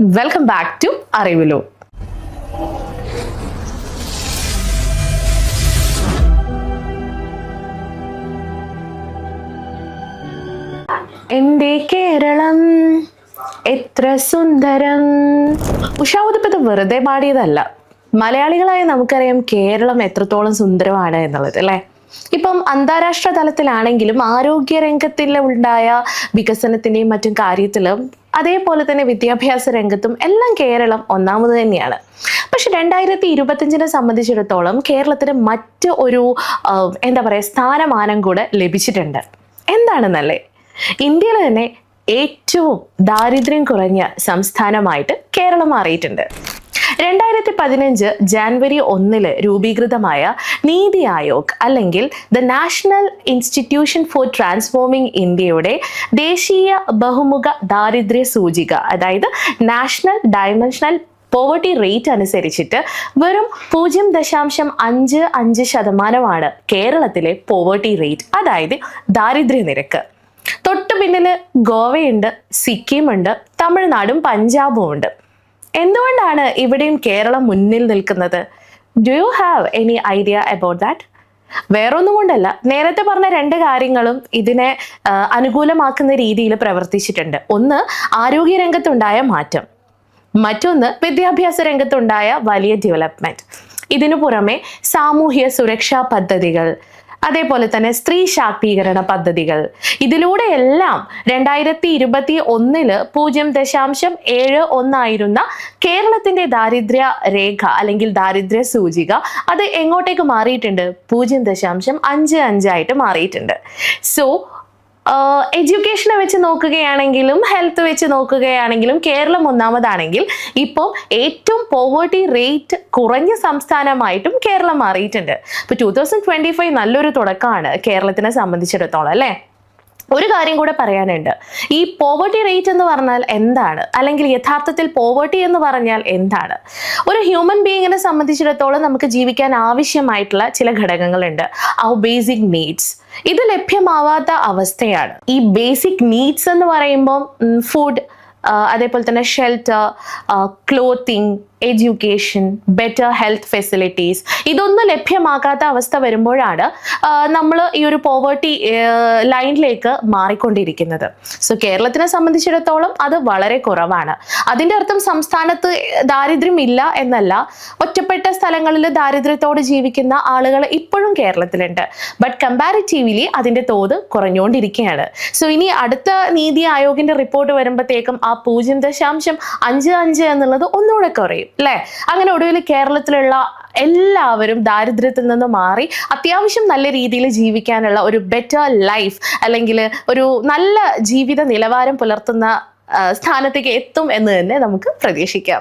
Welcome back to അറിവിലു എന്റെ കേരളം എത്ര സുന്ദരം. ഉഷാവുതിപ്പത് വെറുതെ പാടിയതല്ല. മലയാളികളായ നമുക്കറിയാം കേരളം എത്രത്തോളം സുന്ദരമാണ് എന്നുള്ളത് അല്ലേ? ഇപ്പം അന്താരാഷ്ട്ര തലത്തിലാണെങ്കിലും ആരോഗ്യ രംഗത്തിൽ ഉണ്ടായ വികസനത്തിന്റെയും മറ്റും കാര്യത്തിലും അതേപോലെ തന്നെ വിദ്യാഭ്യാസ രംഗത്തും എല്ലാം കേരളം ഒന്നാമത് തന്നെയാണ്. പക്ഷെ രണ്ടായിരത്തി ഇരുപത്തിയഞ്ചിനെ സംബന്ധിച്ചിടത്തോളം കേരളത്തിന് മറ്റ് ഒരു എന്താ പറയുക സ്ഥാനമാനം കൂടെ ലഭിച്ചിട്ടുണ്ട്. എന്താണെന്നല്ലേ? ഇന്ത്യയിൽ തന്നെ ഏറ്റവും ദാരിദ്ര്യം കുറഞ്ഞ സംസ്ഥാനമായിട്ട് കേരളം മാറിയിട്ടുണ്ട്. രണ്ടായിരത്തി പതിനഞ്ച് ജാൻവരി ഒന്നിൽ രൂപീകൃതമായ നീതി ആയോഗ് അല്ലെങ്കിൽ the national institution for transforming ഇന്ത്യയുടെ ദേശീയ ബഹുമുഖ ദാരിദ്ര്യ സൂചിക അതായത് നാഷണൽ ഡയമെൻഷണൽ പോവർട്ടി റേറ്റ് അനുസരിച്ചിട്ട് വെറും പൂജ്യം ദശാംശം അഞ്ച് അഞ്ച് ശതമാനമാണ് കേരളത്തിലെ പോവർട്ടി റേറ്റ് അതായത് ദാരിദ്ര്യ നിരക്ക്. തൊട്ട് പിന്നിൽ ഗോവയുണ്ട് സിക്കിമുണ്ട് തമിഴ്നാടും പഞ്ചാബും ഉണ്ട്. എന്തുകൊണ്ടാണ് ഇവിടെയും കേരളം മുന്നിൽ നിൽക്കുന്നത്? Do you have any idea about that വേറൊന്നും കൊണ്ടല്ല. നേരത്തെ പറഞ്ഞ രണ്ട് കാര്യങ്ങളും ഇതിനെ അനുകൂലമാക്കുന്ന രീതിയിൽ പ്രവർത്തിച്ചിട്ടുണ്ട്. ഒന്ന് ആരോഗ്യ രംഗത്തുണ്ടായ മാറ്റം. മറ്റൊന്ന് വിദ്യാഭ്യാസ രംഗത്തുണ്ടായ വലിയ ഡെവലപ്മെന്റ് ഇതിനു പുറമെ സാമൂഹ്യ സുരക്ഷാ പദ്ധതികൾ അതേപോലെ തന്നെ സ്ത്രീ ശാക്തീകരണ പദ്ധതികൾ. ഇതിലൂടെ എല്ലാം രണ്ടായിരത്തി ഇരുപത്തി ഒന്നിൽ പൂജ്യം ദശാംശം ഏഴ് ഒന്നായിരുന്ന കേരളത്തിന്റെ ദാരിദ്ര്യ രേഖ അല്ലെങ്കിൽ ദാരിദ്ര്യ സൂചിക അത് എങ്ങോട്ടേക്ക് മാറിയിട്ടുണ്ട്? പൂജ്യം ദശാംശം അഞ്ച് അഞ്ചായിട്ട് മാറിയിട്ടുണ്ട്. സോ എഡ്യൂക്കേഷനെ വെച്ച് നോക്കുകയാണെങ്കിലും ഹെൽത്ത് വെച്ച് നോക്കുകയാണെങ്കിലും കേരളം ഒന്നാമതാണെങ്കിൽ ഇപ്പോൾ ഏറ്റവും പോവേർട്ടി റേറ്റ് കുറഞ്ഞ സംസ്ഥാനമായിട്ടും കേരളം മാറിയിട്ടുണ്ട്. ഇപ്പോൾ ടൂ തൗസൻഡ് ട്വന്റി ഫൈവ് നല്ലൊരു തുടക്കമാണ് കേരളത്തിനെ സംബന്ധിച്ചിടത്തോളം അല്ലേ? ഒരു കാര്യം കൂടെ പറയാനുണ്ട്. ഈ പോവർട്ടി റേറ്റ് എന്ന് പറഞ്ഞാൽ എന്താണ്? അല്ലെങ്കിൽ യഥാർത്ഥത്തിൽ പോവർട്ടി എന്ന് പറഞ്ഞാൽ എന്താണ്? ഒരു ഹ്യൂമൻ ബീയിങ്ങിനെ സംബന്ധിച്ചിടത്തോളം നമുക്ക് ജീവിക്കാൻ ആവശ്യമായിട്ടുള്ള ചില ഘടകങ്ങളുണ്ട്. ഔ ബേസിക് നീഡ്സ് ഇത് ലഭ്യമാവാത്ത അവസ്ഥയാണ്. ഈ ബേസിക് നീഡ്സ് എന്ന് പറയുമ്പോൾ ഫുഡ് അതേപോലെ തന്നെ shelter clothing education better health facilities ഇതൊന്നും ലഭ്യമാകാത്ത അവസ്ഥ വരുമ്പോഴാണ് നമ്മൾ ഈ ഒരു പോവേർട്ടി ലൈനിലേക്ക് മാറിക്കൊണ്ടിരിക്കുന്നത്. സോ കേരളത്തിനെ സംബന്ധിച്ചിടത്തോളം അത് വളരെ കുറവാണ്. അതിന്റെ അർത്ഥം സംസ്ഥാനത്ത് ദാരിദ്ര്യം ഇല്ല എന്നല്ല ഒറ്റപ്പെട്ട സ്ഥലങ്ങളിൽ ദാരിദ്ര്യത്തോട് ജീവിക്കുന്ന ആളുകൾ ഇപ്പോഴും കേരളത്തിലുണ്ട്. ബട്ട് കമ്പാരിറ്റീവ്ലി അതിന്റെ തോത് കുറഞ്ഞുകൊണ്ടിരിക്കുകയാണ്. സോ ഇനി അടുത്ത നീതി ആയോഗിന്റെ റിപ്പോർട്ട് വരുമ്പോഴത്തേക്കും ആ പൂജ്യം ദശാംശം അഞ്ച് അഞ്ച് എന്നുള്ളത് ഒന്നുകൂടെ കുറയും അല്ലേ? അങ്ങനെ ഒടുവിൽ കേരളത്തിലുള്ള എല്ലാവരും ദാരിദ്ര്യത്തിൽ നിന്ന് മാറി അത്യാവശ്യം നല്ല രീതിയിൽ ജീവിക്കാനുള്ള ഒരു ബെറ്റർ ലൈഫ് അല്ലെങ്കിൽ ഒരു നല്ല ജീവിത നിലവാരം പുലർത്തുന്ന സ്ഥാനത്തേക്ക് എത്തും എന്ന് തന്നെ നമുക്ക് പ്രതീക്ഷിക്കാം.